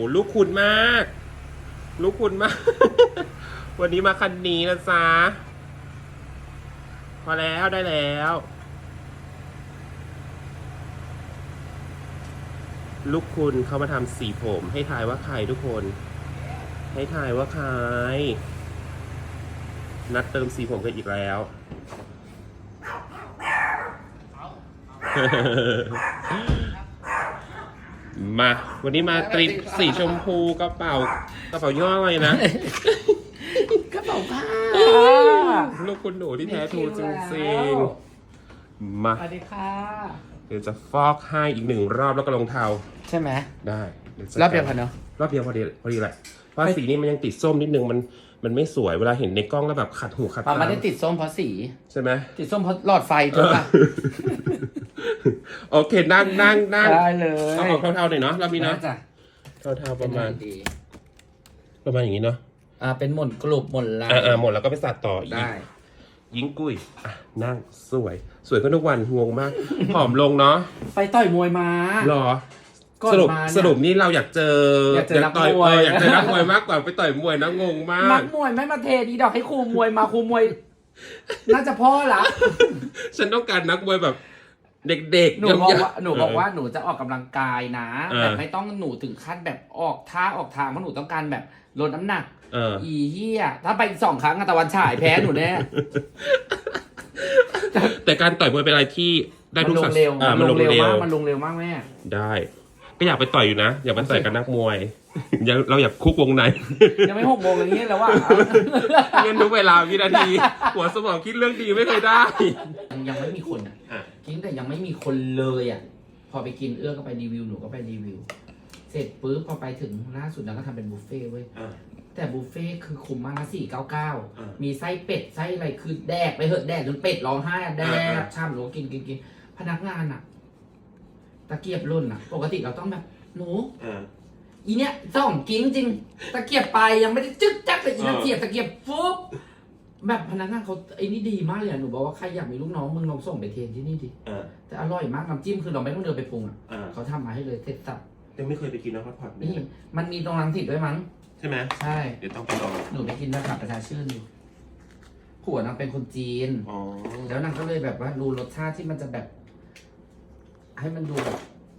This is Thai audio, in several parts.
โอ้ลูกคุณมาก ลูกคุณมาก วันนี้มาคันนี้นะจ๊ะพอแล้วได้แล้ว ลูกคุณเขามาทำสีผม ให้ทายว่าใครทุกคน ให้ทายว่าใคร นัดเติมสีผมกันอีกแล้ว มา วันนี้มาตริปสีชมพูกระเป๋ากระเป๋าย่ห้ออะไรนะ กระเป๋าผ้าลูกคุณหนูที่แท้ทรูจริงๆ มาสวัสดีค่ะ เดี๋ยวจะฟอกให้อีกหนึ่งรอบแล้วก็ลงเทาใช่ไหมได้ดี๋จะรอบเดียวกันเนาะรอบเดียวพอดีพอดีแหละเพราะสีนี้มันยังติดส้มนิดนึงมันมันไม่สวยเวลาเห็นในกล้องแล้วแบบขัดหูขัดปาตาไม่ได้ติดส้มเพราะสี ใช่ไหมติดส้มเพราะหลอดไฟถูกป่ะ โอเค นั่งนั่งนั่งได้เลยเอาออกเทาๆหน่อยเนาะรอบนี้เนาะจ้ะเทาๆประมาณ ดีประมาณอย่างนี้เนาะอ่าเป็นหม่นกลุ่มหม่นลายอ่าๆหมดแล้วก็ไปสัดต่ออีกได้ ยิงกุ้ยอะนั่งสวย สวยขึ้นทุกวันงงมากผอมลงเนาะไปต่อยมวยมาหรอก่อนสรุปมาเนี่ยสรุปนี่เราอยากเจออยากเจอนักต่อยมวย เอออยากเจอนักมวยมากกว่าไปต่อยมวยนะงงมานักก มวยไม่มาเทดีดอกให้ครูมวยมาครูมวย น่าจะพ่อละ ฉันต้องการนักมวยแบบ เด็กๆหนูบอกยำๆว่าหนูบอกว่าหนูจะออกกำลังกายนะเออแต่ไม่ต้องหนูถึงขั้นแบบออกท่าออกทางเพราะหนูต้องการแบบลดน้ำหนักเอออีเหี้ยถ้าไปอีกสองครั้งอะตะวันฉายแพ้หนูแน่แต่การต่อยมวยเป็นอะไรที่ได้มันทุกลสังดเร็วอ่ามันลงเร็วเร็วมากมันลงเร็วมากแม่ได้ ก็อยากไปต่อยอยู่นะ อยากไปต่อยกับนักมวยอยากเราอยากคุกวงในยังไม่หกโมงอย่างนี้แล้วว่าเงินทุกเวลาวินาที หัวสมองคิดเรื่องดีไม่เคยได้ ยังไม่มีคนอะอะกินแต่ยังไม่มีคนเลยอะ พอไปกินเอื้อก็ไปรีวิวหนูก็ไปรีวิว เสร็จปุ๊บพอไปถึงล่าสุดเราก็ทำเป็นบุฟเฟ่ต์เว้ยแต่บุฟเฟ่ต์คือคุ้มมากนะสี่เก้าเก้าอ่ามีไส้เป็ดไส้อะไรคือแดกไปเหอะแดกจนเป็ดร้องไห้อะแดอ่ากอ่าช่ำหนูก็กินกินกินพนักงานอะ ตะเกียบรุ่นอะ ปกติเราต้องแบบหนูอ่าอีเนี้ยส่องกิ้งจริง ตะเกียบไปยังไม่ได้จึ๊กจักแต่อีนั่นเออเกียบตะเกียบปุ๊บแบบพนักงานเขาไอ้นี่ดีมากเลยอะหนูบอกว่าใครอยากมีลูกน้องมึงลองส่งไปเทรนที่นี่ดิอ่าแต่อร่อยมากน้ำจิ้มคือเราไม่ต้องเดินไปปรุงอะอ่าเขาทำมาให้เลยเสร็จสับยังไม่เคยไปกินนะพัดผัดนี่นี่ มันมีตรงรังสิตด้วยมั้งใช่ไหมใช่ เดี๋ยวต้องไปลองหนูไปกินแล้วขับประชาชื่นอยู่ผัวนางเป็นคนจีน อ๋อแล้วนางก็เลยแบบว่าดูรสชาติที่มันจะแบบ ให้มันดูแบบ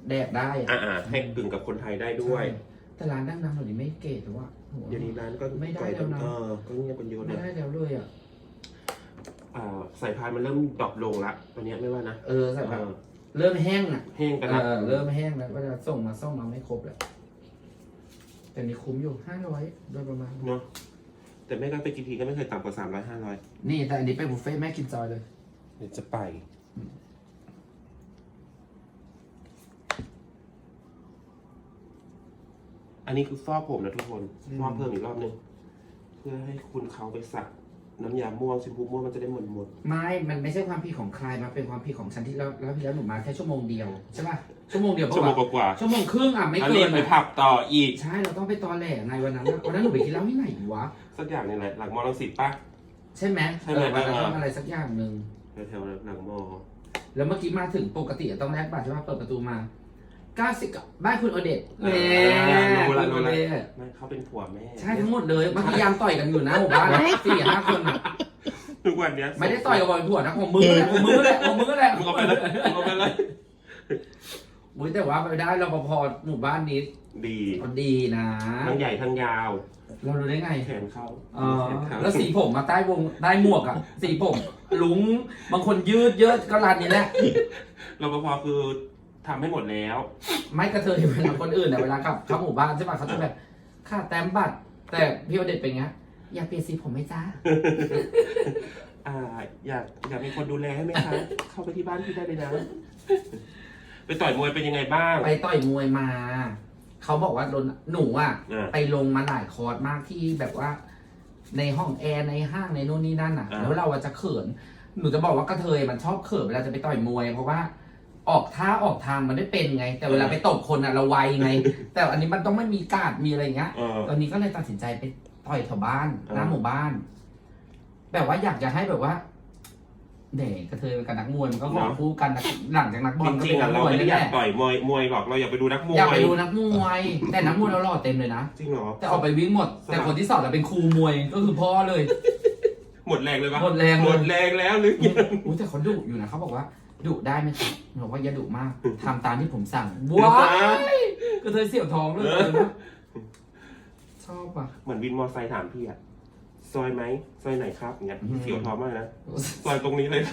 แดกได้อะอ่าอ่าให้กึ่งกับคนไทยได้ด้วย ใช่แต่ร้านดังๆหนูนี่ไม่เก๋แต่ว่าโห เดี๋ยวนี้ร้านก็ไม่ได้ปล่อยแล้วนะ เออก็เงียบกันเยอะไม่นะได้แล้วเลยอะ อ่าสายพานมันเริ่มดรอปลงละตอนเนี้ยไม่ว่านะเออแต่แบบเออเริ่มแห้งอะ แห้งกันเอละอเริ่มแห้งแล้วเวลาส่งมาส่งมาไม่ครบแล้ว แต่นี่คุ้มอยู่ห้าร้อยโดยประมาณ เนาะแต่แม่ก็ไปกินทีก็ไม่เคยต่ำกว่าสามร้อยห้าร้อยนี่แต่อันนี้เป็นบุฟเฟ่ต์แม่กินจอยเลย เดี๋ยวจะไป อันนี้คือฟอกผมนะทุกคนอืม ฟอกเพิ่มอีกรอบนึงเพื่อให้คุณเขาไปสักน้ำยาม่วงชมพูม่วงมันจะได้หมดหมดไม่ มันไม่ใช่ความผิดของใคร มันเป็นความผิดของฉันที่แล้วแล้วที่แล้วหนูมาแค่ชั่วโมงเดียวใช่ป่ะ ชั่วโมงเดียวชั่วโมงปะกว่าชั่วโมงครึ่งอะไม่แล้วเกิรีนบไปอะผับต่ออีก ใช่ เราต้องไปตอแหลไงวันนั้นอะวันนั้นหนูไปกินเหล้าที่ไหนวะ สักอย่างนี่แหละหลังมอลังสิตปะ ใช่ไหมใช่ไหม เออวันนั้นเออต้องอะไรสักอย่างหนึ่ง แถวๆหลังมอ แล้วเมื่อกี้มาถึงปกติอะต้องแลกบัตรใช่ป่ะ เปิดประตูมา ก้าสิบบ้านคุณโอเดตเอแหอม่รู้ละคุณรู้โอละเดตไม่เขาเป็นผัวแม่ใช่ทั้งหมดเลยเมื่อกี้ยามต่อยกันอยู่นะหมู่บ้านอะสี่ห้าคนอะทุกวันเนี้ยไม่ได้ต่อยกับบอยผัวนะของมึงก็แหละของมึงก็แหละของมึงก็แหละ มึงเอาไปเลยมึงเอาไปเลยอุ้ยแต่ว่าไปได้รปภหมู่บ้านนี้ดีเขาดีนะทั้งใหญ่ทั้งยาวเรารู้ได้ไงแขนเขาอ๋อแขนเขาแล้วสีผมมาใต้วงใต้หมวกอะสีผมลุงบางคนยืดเยอะก็ร้านนี้แหละ รปภคือ ทำให้หมดแล้ว ไม่กระเทยเวลาคนอื่นอะเวลาขับเข้าหมู่บ้านใช่ป่ะเขาจะแบบค่าแต้มบัตร แต่พี่โอเด็ดเป็นไงอยากเปลี่ยนสีผมไหมจ้าอ่า อยากอยากมีคนดูแลให้ไหมคะ เข้าไปที่บ้านพี่ได้เลยนะ ไปต่อยมวยเป็นยังไงบ้าง ไปต่อยมวยมา เขาบอกว่าโดนหนูอะ อ่าไปลงมาหลายคอร์สมากที่แบบว่า ในห้องแอร์ในห้างในนู่นนี่นั่นอะ อ่า แล้วเราอะจะเขิน หนูจะบอกว่ากระเทยมันชอบเขินเวลาจะไปต่อยมวย เพราะว่า ออกท่าออกทางมันได้เป็นไง แต่เวลาไปตบคนอะเราไวไง แต่อันนี้มันต้องไม่มีการดมีอะไรอย่างเงี้ย เออ ตอนนี้ก็เลยตัดสินใจไปต่อยแถวบ้านอ่าหน้าหมู่บ้าน แบบว่าอยากจะให้แบบว่าเด็กกระเทยกับนักมวยมันก็ของเนาะคู่กันนะหลังจากนักบอจลก็ริงเป็นๆนัอะกมเราวยไม่ได้นั่นอแหยากละต่อยมวยมวยหรอกเราอยากไปดูนักมวยอยากไปดูนักมวย แต่นักมวยเราหล่อเต็มเลยนะจริงเหรอแต่ออกไปวิ่งหมด แต่คนที่สอนเราเป็นครูมวยก็คือพ่อเลย หมดแรงเลยปะหมดแรงเลย หมดแรงแล้วหรือยังอู้แต่เขาดุอยู่นะเขาบอกว่า ดุได้ไหมครับหนูบอกว่าอย่าดุมากทำตามที่ผมสั่งว้าว้ายก็เธอเสียวท้องเลยตอนนั้นนะชอบอะ เหมือนวินมอไซค์ถามพี่อะซอยไหมซอยไหนครับอย่างเงี้ยอืมเสียวท้องมากนะซอยตรงนี้เลย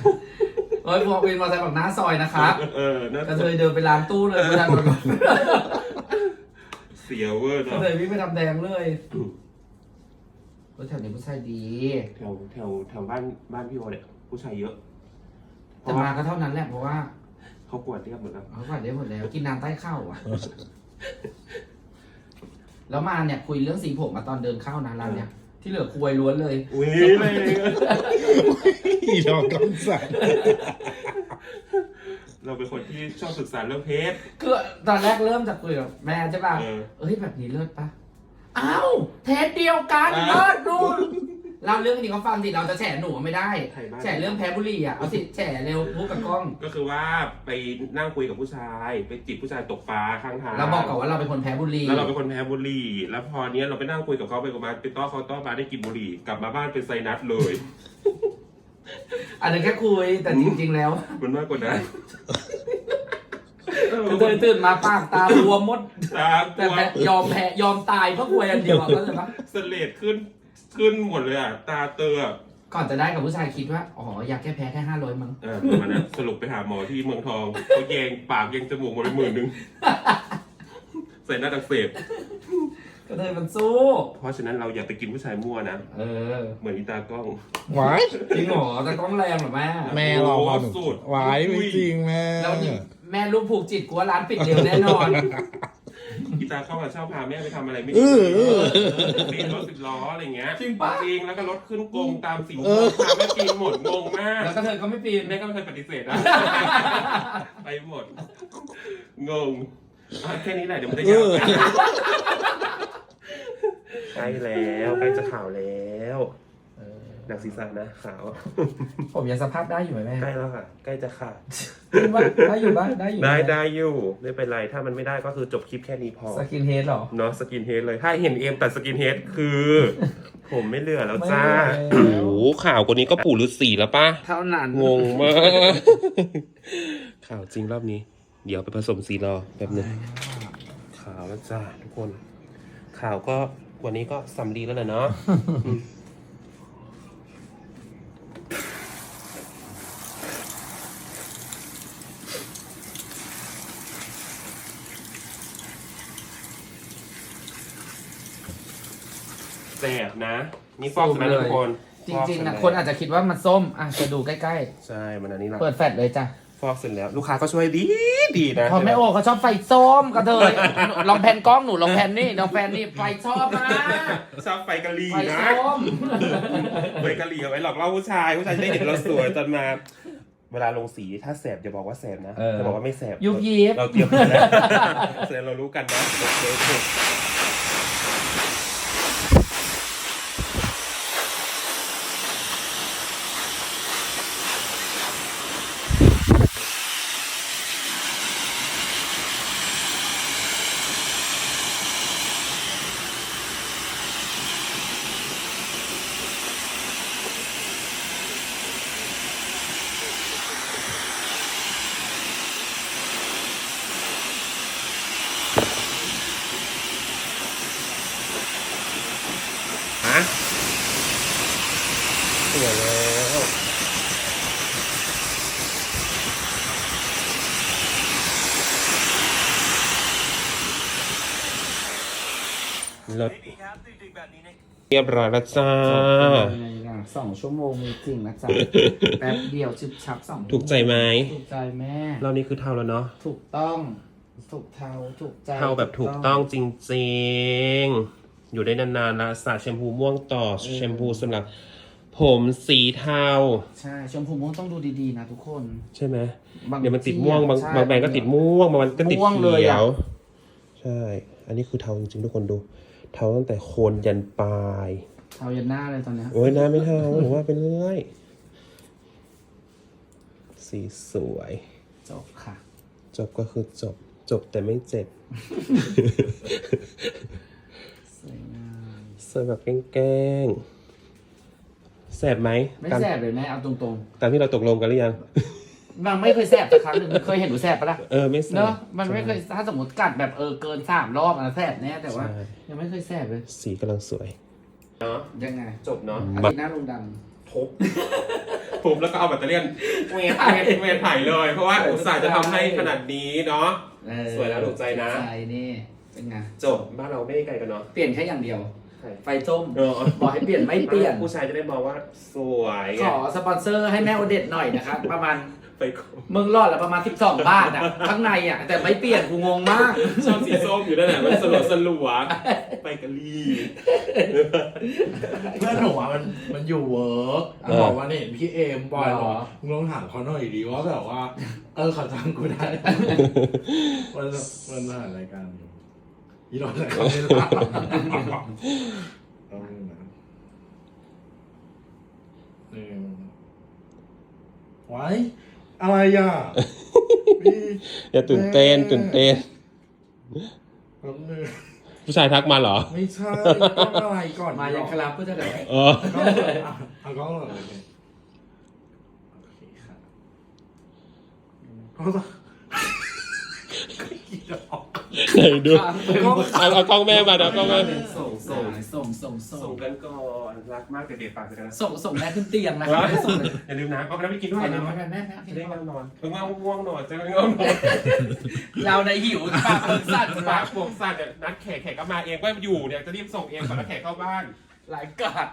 เอ้ยพอเป็นมอเตอร์ไซค์บอกหน้าซอยนะครับเออนะกระเทยเดินไปร้านตู้เลยไม่ทันหมดก่อนเสียวเวอร์กระเนาะเทยวิ่งไปทำแดงเลยอืมเฮ้ยแถวนี้ผู้ชายดี แถวแถวแถวบ้านบ้านพี่โอเนี่ยผู้ชายเยอะเพ แต่ราะมาว่าก็เท่านั้นแหละเพราะว่าเขาปวดเรียบหมดแล้วเขาผ่านได้หมดแล้ว กินน้ำใต้เข้าอะ แล้วมาเนี่ยคุยเรื่องสีผมมาตอนเดินเข้านะร้านเนี่ยที่เหลือคุยล้วนเลยอุ้ยเลยอีดอกกำสันเราเป็นคนที่ชอบศึกษาเรื่องเพศคือตอนแรกเริ่มจากคุยกับแม่ใช่ป่ะเออเอ้ยแบบนี้เลิศปะอ้าวเทสเดียวกันอ่าเลิศดู เราเรื่องนี้เขาฟังสิเราจะแฉหนูไม่ได้ ใครบ้าง แฉเรื่องแพ้บุหรี่อะเอาสิแฉเร็วพูดกับกล้อง ก็คือว่าไปนั่งคุยกับผู้ชาย ไปจีบผู้ชายตกปลาข้างทางเราบอกก่อนว่าเราเป็นคนแพ้บุหรี่แล้วเราเป็นคนแพ้บุหรี่ แล้วพอเนี้ยเราไปนั่งคุยกับเขาไปกับมาไปต้อเขาต้อมาได้กินบุหรี่กลับมาบ้านเป็นไซนัสเลย อันนี้นแค่คุยแต่จริง ๆ แล้วมันมากกว่านั้นคือเธอตื่นมาปากตาบวมหมด ตากแต่ลัวแพ้ยอมแพ้ยอมตายเพราะคุยอันเดียวอะก็เลยปะ สเลดขึ้น ขึ้นหมดเลยอะ ตาเตออะก่อนจะได้กับผู้ชายคิดว่า อ๋อ อยากแค่แพ้แค่ห้าร้อยมั้ง เออประมาณนั้นสรุปไปหาหมอที่เมืองทองเขาแยงปากแยงจมูกหมดเลยหมื่นหนึ่งใส่หน้าตักเสพก็เลยมันสู้ เพราะฉะนั้นเราอย่าไปกินผู้ชายมั่วนะ เออ เหมือนอีตากล้อง หวายจริงเหรอแต่ต้องแรงเหรอแม่ แม่รอพอหนูสุด หวายไม่จริงแม่ แล้วนี่แม่ลูกผูกจิตกลัวร้านปิดเร็วแน่นอนอี ตาเข้ามาชอบพาแม่ไปทำอะไรไม่เอดีอเออปีนรถสิบล้ออะไรเงี้ยจริงปะ จริงแล้วก็รถขึ้นกงตามสิ่งเออพาแม่ปีนหมดงงมาก แล้วก็เธอก็ไม่ปีนแม่ก็ไม่เคยปฏิเสธนะ ไปหมด งงอะแค่นี้แหละเดี๋ยวมันจะาวเอยอใกล้แล้วใกล้จะข่าวแล้ว หนังศีรษะนะขาวผมยังสภาพได้อยู่ไหมแม่ใกล้แล้วค่ะ ใกล้จะขาดจริงปะได้อยู่ปะได้อยู่ได้ได้อยู่ไม่เป็นไรถ้ามันไม่ได้ก็คือจบคลิปแค่นี้พอสกินเฮดหรอเนาะสกินเฮดเลย ถ้าเห็นเอมตัดสกินเฮดคือ ผมไม่เหลือแล้วจ้าไม่เหลือแล้วโอ้โหข่าวกว่านี้ก็ปู่ฤาษีแล้วป่ะเท่านั้นงงมาก ข่าวจริงรอบนี้ เดี๋ยวไปผสมสีรอแป๊บหนึงข่าวแล้วจ้าทุกคน ข่าวก็วันนี้ก็สำลีแล้วแหละเนาะ อืมแสบ นะนี่ฟอกใช่ไหมทุกคนจริงๆนะฟอกเสจแล้วคนอาจจะคิดว่ามันส้มอะจะดูใกล้ใช่มันอันนี้ละๆ เปิดแฟลชเลยจ้ะฟอกเสร็จแล้วลูกค้าก็ช่วยดีดีนะพอแม่โอเขาชอบไฟส้มก็เธอลองแผ่นกล้องหนูลองแผ่นนี่ลองแผ่นนี่ไฟชอบมากชอบไฟกะหรี่ไฟนะส้ม ไฟกะหรี่เอาไว้หลอกล่อผู้ชายผู้ชายจะได้เห็นเราสวยตอนมา เวลาลงสีถ้าแสบอย่าบอกว่าแสบนะเออจะบอกว่าไม่แสบยุบยิบ เราเตรียมกันแล้วแสดงเรารู้กันนะโอเคโอเคฮะสวยแล้ว รถเรียบร้อยแล้วจ้า สองชั่วโมงมีจริงนะจ๊ะ แป๊บเดียวชึบชับสองถูกใจไหม ถูกใจแม่ เรานี่คือเท่าแล้วเนาะ ถูกต้อง ถูกเทาถูกใจเท่าแบบถูกต้องจริงๆ อยู่ได้นานๆแล้วสระแชมพูม่วงต่อแชมพูสำหรับ ผมสีเทา ใช่ ชมพูม่วงต้องดูดีๆนะทุกคน ใช่ไหมบางเดี๋ยวมันติดที่ม่วงบางใช่บางแบรนด์ก็ติดม่วงบางวันก็ติดม่วงเลยเขียอะวใช่ อันนี้คือเทาจริงๆทุกคนดู เทาตั้งแต่โคนยันปลายเทายันหน้าเลยตอนเนี้ยโอ้ยหน้าไม่เทาหรือว่าเป็นเรื่อยสีสวย จบค่ะ จบก็คือจบ จบแต่ไม่เจ็บ สวยงามสวยแบบแกล้งๆแสบไหมไม่ตามแสบเลยแม่เอาตรงตามที่เราตกลงกันหรือยัง ๆ มันไม่เคยแสบสักครั้งหนึ่งเคยเห็นหนูแสบปะล่ะเออไม่แสบเนอะมันไม่เคยถ้าสมมติกัดแบบเออเกินสามรอบมันแสบแน่แต่ว่าใช่ยังไม่เคยแสบเลยสีกำลังสวย เนาะยังไงจบเนาะอาทิตย์หน้าลุงดทุบทุบแล้วก็เอาแบตเตอรี่เมนเมนเมนถ่ายเลย เพราะว่าอุตส่าห์จะทำให้ขนาดนี้เนาะำเออสวยแล้วถูกใจนะใจนี่เป็นไงจบบ้านเราไม่ได้ไกลกันเนาะ เปลี่ยนแค่อย่างเดียวใช่ ไฟส้ม เออบอกให้เปลี่ยนไม่เปลี่ยน ผู้ชายจะได้มองว่าสวยไงขอสปอนเซอร์ให้แม่โอเดตหน่อยนะครับ ประมาณไปคมมึงรอดละประมาณ 12 บาทอะ ข้างในอะ แต่ไม่เปลี่ยนกูงงมาก ชอบสีส้มอยู่นั่นแหละมันสลัวสลัวไปกะลีเพื่อนหนูอะมันมันอยู่เวิร์กเออบอกว่าเนี่ยเห็นพี่เอมบอยหรหรออมึงลองถามเขาหน่อยดีว่าแบบว่า เออเขาจ้างกูได้ มันมันถ่ายรายการอยู่ ยีรอนอะไรเขาไม่ได้ต้องนะหนึ่งไว้อะไรอะพี่อย่าตื่นเต้นตื่นเต้น แป๊บนึงผู้ชายทักมาเหรอ ไม่ใช่ต้องอะไรก่อนมายังครับก็จะเดี๋ยวเออก็เลยอะเอากล้องเลยโอเคโอเคค่ะเขาจะ ไหนดูเอาเอากล้องแม่มาเดี๋ยวเอากล้องแม่ส่งส่งส่งส่งส่ส่งงกันก่อนรักมากเด็กๆฝากไปกันนะส่งส่งแม่ขึ้นเตียงนะครับไม่ได้ส่งเลยอย่าลืมนะเอาไปแล้วไปกินด้วยไปนะนะแม่แม่แม่จะได้ง่วงนอนเพิ่งง่วงง่วงนอนจะได้ง่วงนอนเราในหิวปากเปิดสั่นปากบวกสั่นเนี่ยนัดแขกแขกก็มาเองก็อยู่เนี่ยจะรีบส่งเองก่อนแล้วแขกเข้าบ้าน หลายกาด